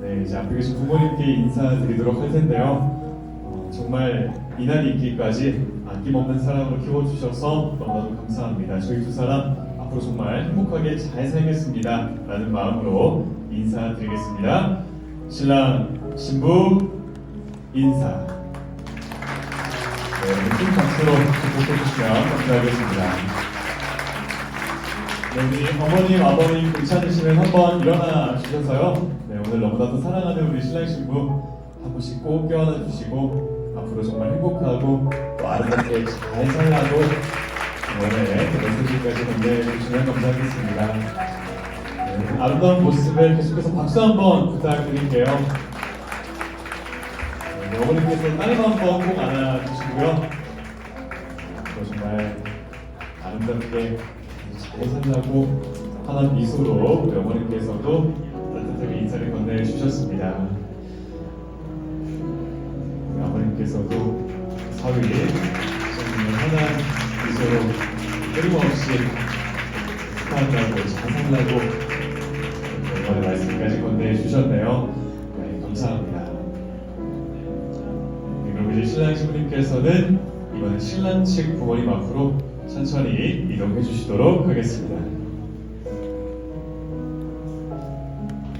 네, 이제 앞에 계신 부모님께 인사드리도록 할 텐데요. 어, 정말 이날이 있기까지 아낌없는 사랑으로 키워주셔서 너무나도 감사합니다. 저희 두 사람 앞으로 정말 행복하게 잘 살겠습니다. 라는 마음으로 인사드리겠습니다. 신랑, 신부, 인사. 네, 큰 박수로 축복해 주시면 감사하겠습니다. 네, 우리 어머님, 아버님 괜찮으시면 한번 일어나 주셔서요. 네, 오늘 너무나도 사랑하는 우리 신랑 신부 한 번씩 꼭 껴안아 주시고 앞으로 정말 행복하고 또 아름답게 잘 살라고 오늘 그 메시지까지 건네해 주시면 감사하겠습니다. 네, 아름다운 모습을 계속해서 박수 한번 부탁드릴게요. 네, 어머님께서 따님 한번 꼭 안아주시고요. 정말 아름답게 잘 살라고 환한 미소로 우리 어머님께서도 따뜻하게 인사를 건네해 주셨습니다. 우리 아버님께서도 사위 정말 환한 미소로 끊임없이 살라고 이렇게 어머니 말씀까지 건네해 주셨네요. 네, 감사합니다. 네, 그럼 이제 신랑 신부님께서는 이번에 신랑 측 부모님 앞으로 천천히 이동해 주시도록 하겠습니다.